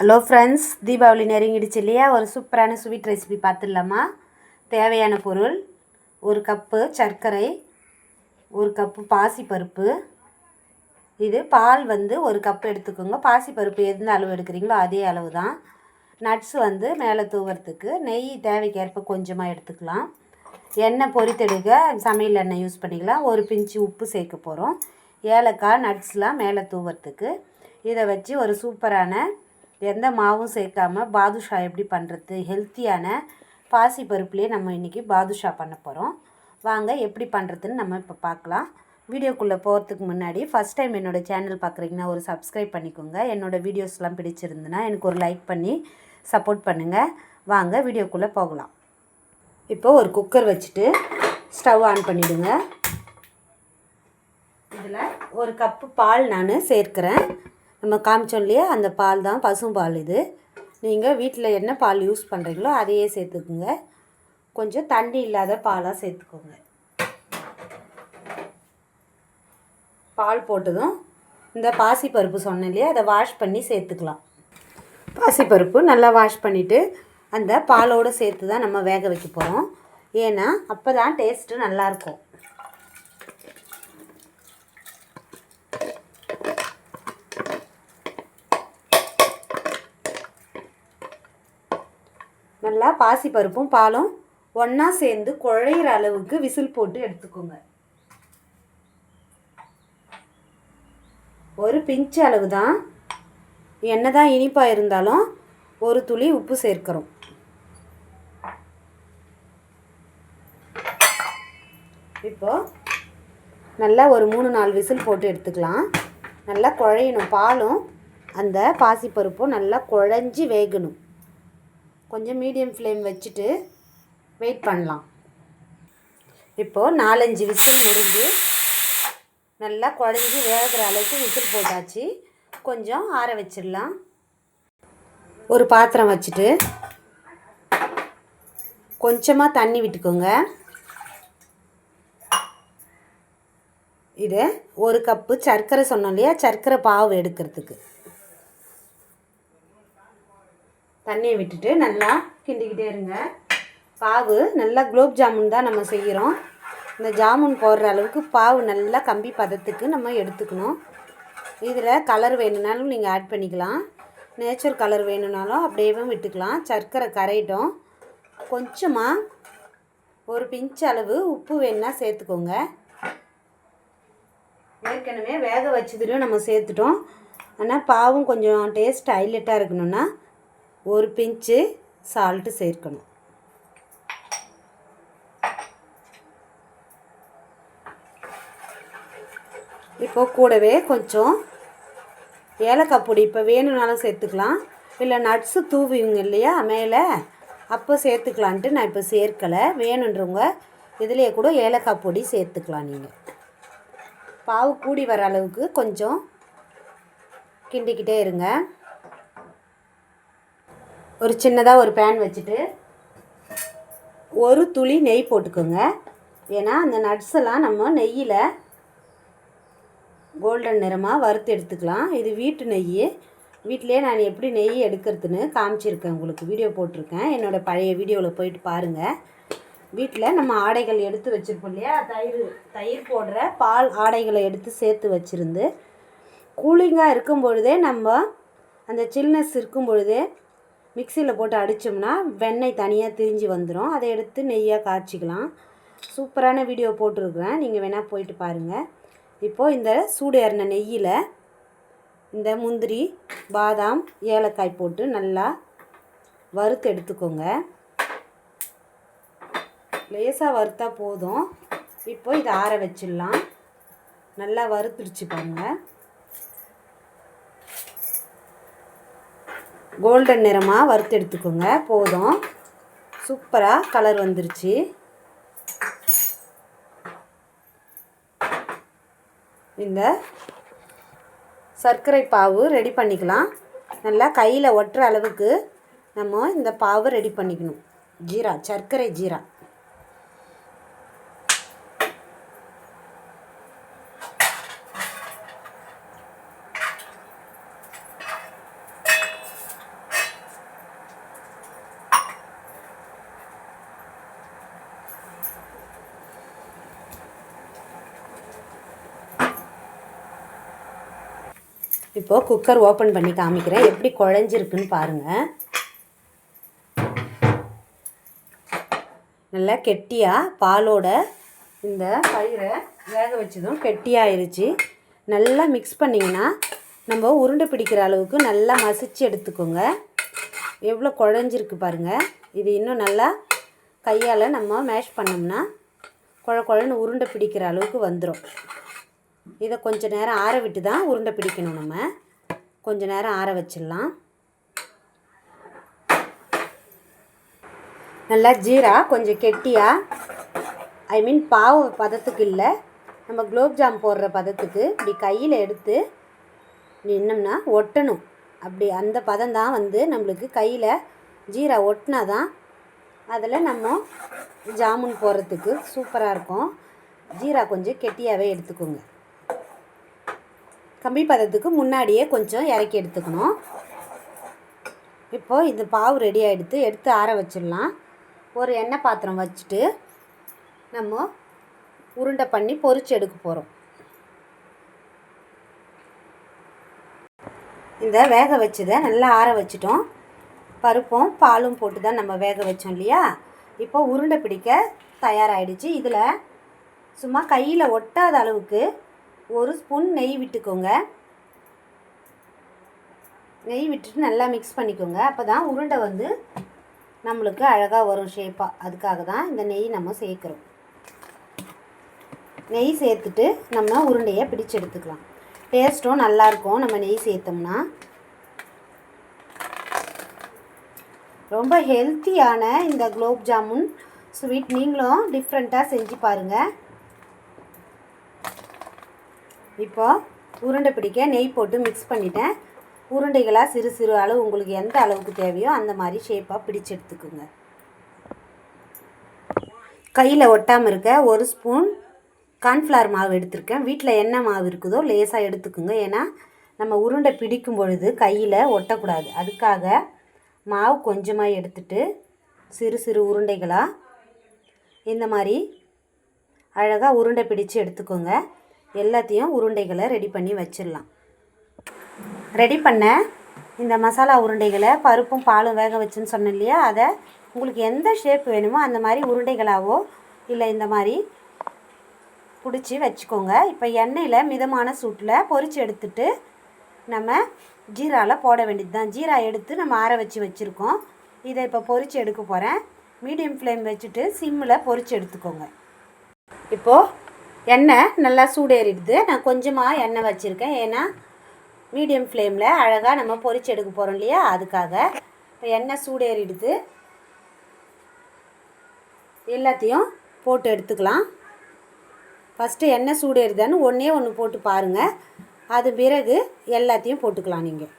Hello friends Deepavali நெருங்கிடுச்சு இல்லையா? ஒரு சூப்பரான ஸ்வீட் ரெசிபி பார்த்துடலாமா? தேவையான பொருள் ஒரு கப்பு சர்க்கரை ஒரு கப்பு பாசிப்பருப்பு. இது பால் வந்து ஒரு கப் எடுத்துக்கோங்க. பாசிப்பருப்பு எந்த அளவு எடுக்கிறீங்களோ அதே அளவு தான். நட்ஸ் வந்து மேலே தூவுறதுக்கு நெய் தேவைக்கேற்ப கொஞ்சமாக எடுத்துக்கலாம். எண்ணெய் பொறித்தெடுக்க சமையல் எண்ணெய் யூஸ் பண்ணிக்கலாம். ஒரு பிஞ்சு உப்பு சேர்க்க போகிறோம் ஏலக்காய் நட்ஸ்லாம் மேலே தூவுறதுக்கு. இதை வச்சு ஒரு சூப்பரான எந்த மாவும் சேர்க்காம பாதுஷா எப்படி பண்ணுறது ஹெல்த்தியான பாசி பருப்புலேயே நம்ம இன்றைக்கி பாதுஷா பண்ண போகிறோம் வாங்க எப்படி பண்ணுறதுன்னு நம்ம இப்போ பார்க்கலாம். வீடியோக்குள்ளே போகிறதுக்கு முன்னாடி ஃபஸ்ட் டைம் என்னோடய சேனல் பார்க்குறீங்கன்னா ஒரு சப்ஸ்கிரைப் பண்ணிக்கோங்க. என்னோடய வீடியோஸ்லாம் பிடிச்சிருந்துன்னா எனக்கு ஒரு லைக் பண்ணி சப்போர்ட் பண்ணுங்கள் வாங்க வீடியோக்குள்ளே போகலாம். இப்போ ஒரு குக்கர் வச்சுட்டு ஸ்டவ் ஆன் பண்ணிவிடுங்க இதில் ஒரு கப்பு பால் நான் சேர்க்குறேன். நம்ம காமிச்சோம் இல்லையா? அந்த பால் தான் பசும்பால் இது. நீங்கள் வீட்டில் என்ன பால் யூஸ் பண்ணுறீங்களோ அதையே சேர்த்துக்குங்க. கொஞ்சம் தண்ணி இல்லாத பாலாக சேர்த்துக்கோங்க. பால் போட்டதும் இந்த பாசிப்பருப்பு சொன்னேன் இல்லையா? அதை வாஷ் பண்ணி சேர்த்துக்கலாம். பாசிப்பருப்பு நல்லா வாஷ் பண்ணிவிட்டு அந்த பாலோடு சேர்த்து தான் நம்ம வேக வைக்க போகிறோம் ஏன்னா அப்போ தான் டேஸ்ட்டு நல்லாயிருக்கும் நல்லா பாசிப்பருப்பும் பாலும் ஒன்றா சேர்ந்து குழையிற அளவுக்கு விசில் போட்டு எடுத்துக்கோங்க. ஒரு பிஞ்சு அளவு தான் என்ன தான் இனிப்பாக இருந்தாலும் ஒரு துளி உப்பு சேர்க்கிறோம். இப்போது நல்லா ஒரு மூணு நாலு விசில் போட்டு எடுத்துக்கலாம். நல்லா குழையணும். பாலும் அந்த பாசிப்பருப்பும் நல்லா குழஞ்சி வேகணும். கொஞ்சம் மீடியம் ஃப்ளேம் வச்சுட்டு வெயிட் பண்ணலாம். இப்போது நாலஞ்சு விசில் முடிஞ்சு நல்லா குழஞ்சி வேகிற அளவுக்கு விசில் போட்டாச்சு. கொஞ்சம் ஆற வச்சிடலாம். ஒரு பாத்திரம் வச்சுட்டு கொஞ்சமாக தண்ணி விட்டுக்கோங்க. இது ஒரு கப்பு சர்க்கரை சொன்னோம் இல்லையா? சர்க்கரை பாவு எடுக்கிறதுக்கு. தண்ணியை விட்டுட்டு நல்லா கிண்டிக்கிட்டே இருங்க. பாவு நல்லா குலோப் ஜாமுன் தான் நம்ம செய்கிறோம். இந்த ஜாமுன் போடுற அளவுக்கு பாவு நல்லா கம்பி பதத்துக்கு நம்ம எடுத்துக்கணும். இதில் கலர் வேணும்னாலும் நீங்கள் ஆட் பண்ணிக்கலாம். நேச்சர் கலர் வேணும்னாலும் அப்படியேவும் விட்டுக்கலாம். சர்க்கரை கரையிட்டோம். கொஞ்சமாக ஒரு பிஞ்ச் அளவு உப்பு வேணுன்னா சேர்த்துக்கோங்க. ஏற்கனவே வேக வச்சதுலையும் நம்ம சேர்த்துட்டோம். ஆனால் பாவும் கொஞ்சம் டேஸ்ட் ஹைலைட்டாக இருக்கணும்னா ஒரு பிஞ்சு சால்ட்டு சேர்க்கணும். இப்போ கூடவே கொஞ்சம் ஏலக்காய் பொடி இப்போ வேணும்னாலும் சேர்த்துக்கலாம். இல்லை நட்ஸு தூவிங்க இல்லையா மேலே அப்போ சேர்த்துக்கலான்ட்டு நான் இப்போ சேர்க்கலை. வேணுன்றவங்க இதுலேயே கூட ஏலக்காய் பொடி சேர்த்துக்கலாம் நீங்கள். பாவு கூடி வர அளவுக்கு கொஞ்சம் கிண்டிக்கிட்டே இருங்க. ஒரு சின்னதாக ஒரு பேன் வச்சுட்டு ஒரு துளி நெய் போட்டுக்கோங்க. ஏன்னா அந்த நட்ஸ் எல்லாம் நம்ம நெய்யில் கோல்டன் நிறமாக வறுத்து எடுத்துக்கலாம். இது வீட்டு நெய் வீட்டிலே நான் எப்படி நெய் எடுக்கிறதுன்னு காமிச்சிருக்கேன் உங்களுக்கு. வீடியோ போட்டிருக்கேன். என்னோடய பழைய வீடியோவில் போயிட்டு பாருங்கள் வீட்டில் நம்ம ஆடைகள் எடுத்து வச்சுருப்போம் இல்லையா? தயிர் தயிர் போடுற பால் ஆடைகளை எடுத்து சேர்த்து வச்சுருந்து கூலிங்காக இருக்கும் பொழுதே நம்ம அந்த சில்னஸ் இருக்கும் பொழுதே மிக்சியில் போட்டு அடித்தோம்னா வெண்ணெய் தனியாக திரிஞ்சு வந்துடும். அதை எடுத்து நெய்யாக காய்ச்சிக்கலாம். சூப்பரான வீடியோ போட்டிருக்கிறேன். நீங்கள் வேணால் போயிட்டு பாருங்கள் இப்போது இந்த சூடு ஏறின நெய்யில் இந்த முந்திரி பாதாம் ஏலக்காய் போட்டு நல்லா வறுத்து எடுத்துக்கோங்க. லேசாக வறுத்தா போதும். இப்போ இதை ஆற வச்சிடலாம். நல்லா வறுத்துடுச்சு பாருங்கள் கோல்டன் நிறமாக வறுத்து எடுத்துக்கோங்க. போதும். சூப்பராக கலர் வந்துருச்சு. இந்த சர்க்கரை பாவு ரெடி பண்ணிக்கலாம். நல்லா கையில் ஒட்டுற அளவுக்கு நம்ம இந்த பாவு ரெடி பண்ணிக்கணும். ஜீரா சர்க்கரை ஜீரா. இப்போது குக்கர் ஓப்பன் பண்ணி காமிக்கிறேன். எப்படி குழஞ்சிருக்குன்னு பாருங்கள் நல்லா கெட்டியாக பாலோட இந்த பயிரை வேக வச்சதும் கெட்டியாயிருச்சு. நல்லா மிக்ஸ் பண்ணிங்கன்னா நம்ம உருண்டை பிடிக்கிற அளவுக்கு நல்லா மசிச்சு எடுத்துக்கோங்க. எவ்வளோ குழஞ்சிருக்கு பாருங்கள் இது இன்னும் நல்லா கையால் நம்ம மேஷ் பண்ணோம்னா குழ குழன்னு உருண்டை பிடிக்கிற அளவுக்கு வந்துடும் இதை கொஞ்ச நேரம் ஆற விட்டு தான் உருண்டை பிடிக்கணும் நம்ம. கொஞ்ச நேரம் ஆற வச்சிடலாம். நல்லா ஜீரா கொஞ்சம் கெட்டியாக ஐ மீன் பாவு பதத்துக்கு இல்லை. நம்ம குலோப்ஜாம் போடுற பதத்துக்கு இப்படி கையில் எடுத்து நின்னோம்னா ஒட்டணும். அப்படி அந்த பதம் தான் வந்து நம்மளுக்கு கையில் ஜீரா ஒட்டினா தான் அதில் நம்ம ஜாமுன் போடுறதுக்கு சூப்பராக இருக்கும். ஜீரா கொஞ்சம் கெட்டியாகவே எடுத்துக்கோங்க. கம்பி பதத்துக்கு முன்னாடியே கொஞ்சம் இறக்கி எடுத்துக்கணும். இப்போது இந்த பாவு ரெடி ஆகிடுத்து எடுத்து ஆற வச்சிடலாம். ஒரு எண்ணெய் பாத்திரம் வச்சுட்டு நம்ம உருண்டை பண்ணி பொறிச்சு எடுக்க போகிறோம் இந்த வேக வச்சதை நல்லா ஆற வச்சிட்டோம். பருப்பும் பாலும் போட்டு தான் நம்ம வேக வச்சோம் இல்லையா? இப்போ உருண்டை பிடிக்க தயாராகிடுச்சு இதில் சும்மா கையில் ஒட்டாத அளவுக்கு ஒரு ஸ்பூன் நெய் விட்டுக்கோங்க. நெய் விட்டுட்டு நல்லா மிக்ஸ் பண்ணிக்கோங்க. அப்போ தான் உருண்டை வந்து நம்மளுக்கு அழகாக வரும் ஷேப்பாக அதுக்காக தான் இந்த நெய் நம்ம சேர்க்குறோம். நெய் சேர்த்துட்டு நம்ம உருண்டையை பிடிச்சு எடுத்துக்கலாம். டேஸ்ட்டும் நல்லாயிருக்கும் நம்ம நெய் சேர்த்தோம்னா. ரொம்ப ஹெல்த்தியான இந்த குலோப் ஜாமுன் ஸ்வீட் நீங்களும் டிஃப்ரெண்ட்டாக செஞ்சு பாருங்கள் இப்போ உருண்டை பிடிக்க நெய் போட்டு மிக்ஸ் பண்ணிட்டேன். உருண்டைகளாக சிறு சிறு அளவு உங்களுக்கு எந்த அளவுக்கு தேவையோ அந்த மாதிரி ஷேப்பாக பிடிச்சு எடுத்துக்கோங்க. கையில் ஒட்டாமல் இருக்க ஒரு ஸ்பூன் கார்ன்ஃப்ளவர் மாவு எடுத்திருக்கேன். வீட்டில் என்ன மாவு இருக்குதோ லேசாக எடுத்துக்குங்க. ஏன்னா நம்ம உருண்டை பிடிக்கும் பொழுது கையில் ஒட்டக்கூடாது. அதுக்காக மாவு கொஞ்சமாக எடுத்துட்டு சிறு சிறு உருண்டைகளாக இந்த மாதிரி அழகாக உருண்டை பிடித்து எடுத்துக்கோங்க. எல்லாத்தையும் உருண்டைகளை ரெடி பண்ணி வச்சிடலாம். ரெடி பண்ண இந்த மசாலா உருண்டைகளை பருப்பும் பாலும் வேக வச்சுன்னு சொன்னேன் இல்லையா? அதை உங்களுக்கு எந்த ஷேப் வேணுமோ அந்த மாதிரி உருண்டைகளாவோ இல்லை இந்த மாதிரி பிடிச்சி வச்சுக்கோங்க. இப்போ எண்ணெயில் மிதமான சூட்டில் பொரித்து எடுத்துட்டு நம்ம ஜீராவில் போட வேண்டியது தான் ஜீரா எடுத்து நம்ம ஆற வச்சு வச்சுருக்கோம். இதை இப்போ பொரித்து எடுக்க போகிறேன் மீடியம் ஃப்ளேம் வச்சுட்டு சிம்மில் பொரித்து எடுத்துக்கோங்க. இப்போது எண்ணெய் நல்லா சூடேறிடுது. நான் கொஞ்சமாக எண்ணெய் வச்சுருக்கேன். ஏன்னா மீடியம் ஃப்ளேமில் அழகாக நம்ம பொரிச்சு எடுக்க போகிறோம் இல்லையா? அதுக்காக இப்போ எண்ணெய் சூடேறிடுது. எல்லாத்தையும் போட்டு எடுத்துக்கலாம். ஃபஸ்ட்டு எண்ணெய் சூடேறுதான்னு ஒன்றே ஒன்று போட்டு பாருங்கள் அது பிறகு எல்லாத்தையும் போட்டுக்கலாம் நீங்கள்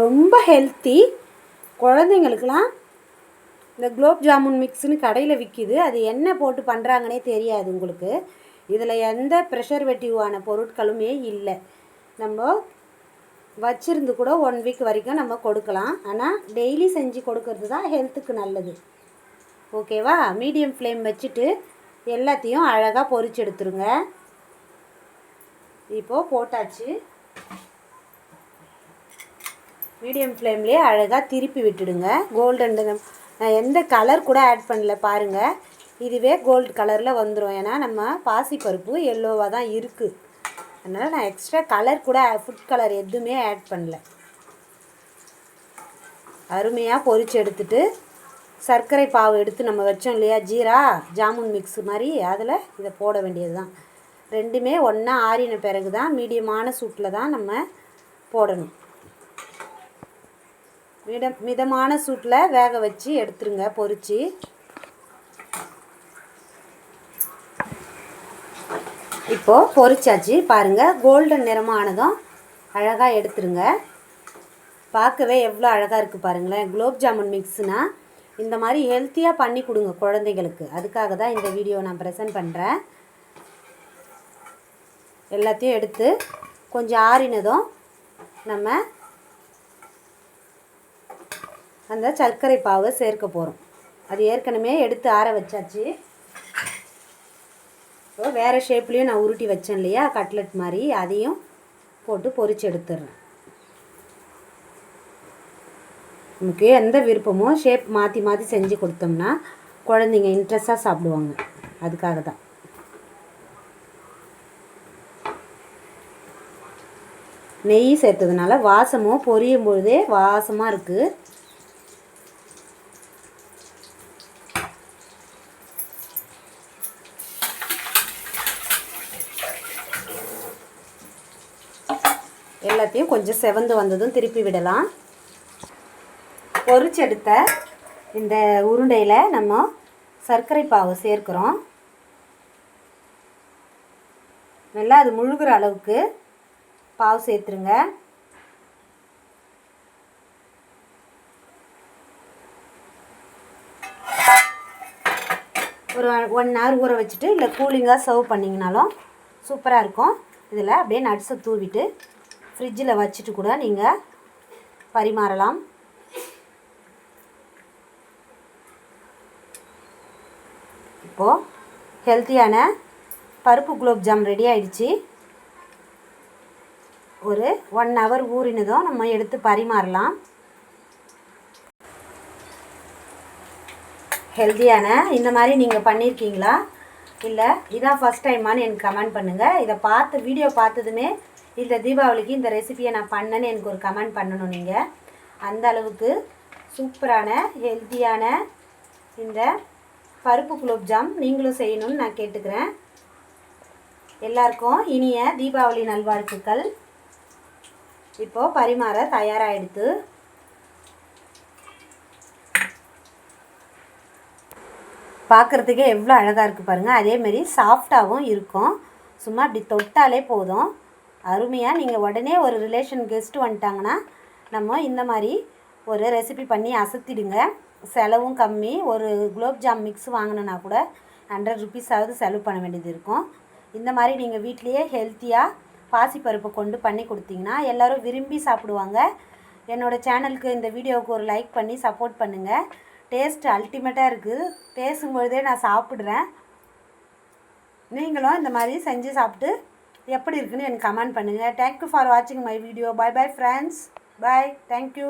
ரொம்ப ஹெல்த்தி குழந்தைங்களுக்கெலாம் இந்த குலோப் ஜாமுன் மிக்ஸ்னு கடையில் விற்கிது அது என்ன போட்டு பண்ணுறாங்கன்னே தெரியாது உங்களுக்கு. இதில் எந்த ப்ரெஷர்வேட்டிவான பொருட்களுமே இல்லை. நம்ம வச்சிருந்து கூட ஒன் வீக் வரைக்கும் நம்ம கொடுக்கலாம். ஆனால் டெய்லி செஞ்சு கொடுக்கறது தான் ஹெல்த்துக்கு நல்லது. ஓகேவா மீடியம் ஃப்ளேம் வச்சுட்டு எல்லாத்தையும் அழகாக பொறிச்சு எடுத்துருங்க. இப்போது போட்டாச்சு. மீடியம் ஃப்ளேம்லேயே அழகாக திருப்பி விட்டுடுங்க. கோல்டன் நான் எந்த கலர் கூட ஆட் பண்ணல பாருங்கள் இதுவே கோல்டு கலரில் வந்துடும் ஏன்னா நம்ம பாசிப்பருப்பு எல்லோவாக தான் இருக்குது அதனால் நான் எக்ஸ்ட்ரா கலர் கூட ஃபுட் கலர் எதுவுமே ஆட் பண்ணல. அருமையாக பொறிச்சு எடுத்துட்டு சர்க்கரை பாவு எடுத்து நம்ம வச்சோம் இல்லையா? ஜீரா ஜாமுன் மிக்ஸ் மாதிரி அதில் இதை போட வேண்டியது தான் ரெண்டுமே ஒன்றா ஆறின பிறகு தான் மீடியமான சூட்டில் தான் நம்ம போடணும். மிடம் மிதமான சூட்டில் வேக வச்சு எடுத்துருங்க பொரிச்சு இப்போது பொறிச்சாச்சு பாருங்கள் கோல்டன் நிறமானதும் அழகாக எடுத்துருங்க. பார்க்கவே எவ்வளோ அழகாக இருக்குது பாருங்களேன். குலோப் ஜாமுன் மிக்ஸ்னால் இந்த மாதிரி ஹெல்த்தியாக பண்ணி கொடுங்க குழந்தைகளுக்கு. அதுக்காக தான் இந்த வீடியோ நான் ப்ரெசென்ட் பண்ணுறேன் எல்லாத்தையும் எடுத்து கொஞ்சம் ஆறினதும் நம்ம அந்த சர்க்கரை பாவை சேர்க்க போகிறோம் அது ஏற்கனவே எடுத்து ஆற வச்சாச்சு. இப்போ வேறு ஷேப்லேயும் நான் உருட்டி வச்சேன் இல்லையா? கட்லெட் மாதிரி. அதையும் போட்டு பொறிச்சு எடுத்துடுறேன். நமக்கு எந்த விருப்பமோ ஷேப் மாற்றி மாற்றி செஞ்சு கொடுத்தோம்னா குழந்தைங்க இன்ட்ரெஸ்டாக சாப்பிடுவாங்க. அதுக்காக தான். நெய் சேர்த்ததுனால வாசமும் பொரியும் பொழுதே வாசமாக இருக்குது எல்லாத்தையும் கொஞ்சம் செவந்து வந்ததும் திருப்பி விடலாம். பொறிச்செடுத்த இந்த உருண்டையில் நம்ம சர்க்கரை பாவு சேர்க்குறோம். நல்லா அது முழுகிற அளவுக்கு பாவு சேர்த்துருங்க. ஒரு ஒன் ஹவர் ஊற வச்சுட்டு இல்லை கூலிங்காக சர்வ் பண்ணிங்கனாலும் சூப்பராக இருக்கும். இதில் அப்படியே நட்ஸை தூவிட்டு ஃப்ரிட்ஜில் வச்சுட்டு கூட நீங்கள் பரிமாறலாம். இப்போது ஹெல்த்தியான பருப்பு குலோப் ஜாம் ரெடி ஆயிடுச்சு. ஒரு ஒன் ஹவர் ஊறினதும் நம்ம எடுத்து பரிமாறலாம். ஹெல்த்தியான இந்த மாதிரி நீங்கள் பண்ணியிருக்கீங்களா இல்லை இதான் ஃபஸ்ட் டைமான்னு எனக்கு கமெண்ட் பண்ணுங்கள் இதை பார்த்து வீடியோ பார்த்ததுமே இந்த தீபாவளிக்கு இந்த ரெசிபியை நான் பண்ணேன்னு எனக்கு ஒரு கமெண்ட் பண்ணணும் நீங்கள் அந்த அளவுக்கு சூப்பரான ஹெல்த்தியான இந்த பருப்பு குலோப்ஜாம் நீங்களும் செய்யணும்னு நான் கேட்டுக்கிறேன். எல்லாருக்கும் இனிய தீபாவளி நல்வாழ்த்துக்கள். இப்போது பரிமாற தயாராகிடுது பார்க்குறதுக்கே எவ்வளோ அழகாக இருக்குது பாருங்கள் அதேமாரி சாஃப்டாகவும் இருக்கும். சும்மா அப்படி தொட்டாலே போதும். அருமையாக நீங்கள் உடனே ஒரு ரிலேஷன் கெஸ்ட்டு வந்துட்டாங்கன்னா நம்ம இந்த மாதிரி ஒரு ரெசிபி பண்ணி அசத்திடுங்க. செலவும் கம்மி. ஒரு குலோப் ஜாம் மிக்ஸ் வாங்கினா கூட ஹண்ட்ரட் ருபீஸாவது செலவு பண்ண வேண்டியது இருக்கும். இந்த மாதிரி நீங்கள் வீட்லேயே ஹெல்த்தியாக பாசிப்பருப்பை கொண்டு பண்ணி கொடுத்தீங்கன்னா எல்லோரும் விரும்பி சாப்பிடுவாங்க. என்னோடய சேனலுக்கு இந்த வீடியோவுக்கு ஒரு லைக் பண்ணி சப்போர்ட் பண்ணுங்கள் டேஸ்ட் அல்டிமேட்டாக இருக்குது பேசும்பொழுதே நான் சாப்பிட்றேன். நீங்களும் இந்த மாதிரி செஞ்சு சாப்பிட்டு எப்படி இருக்குன்னு எனக்கு கமெண்ட் பண்ணுங்கள் தேங்க்யூ ஃபார் வாட்சிங் my video bye bye friends bye thank you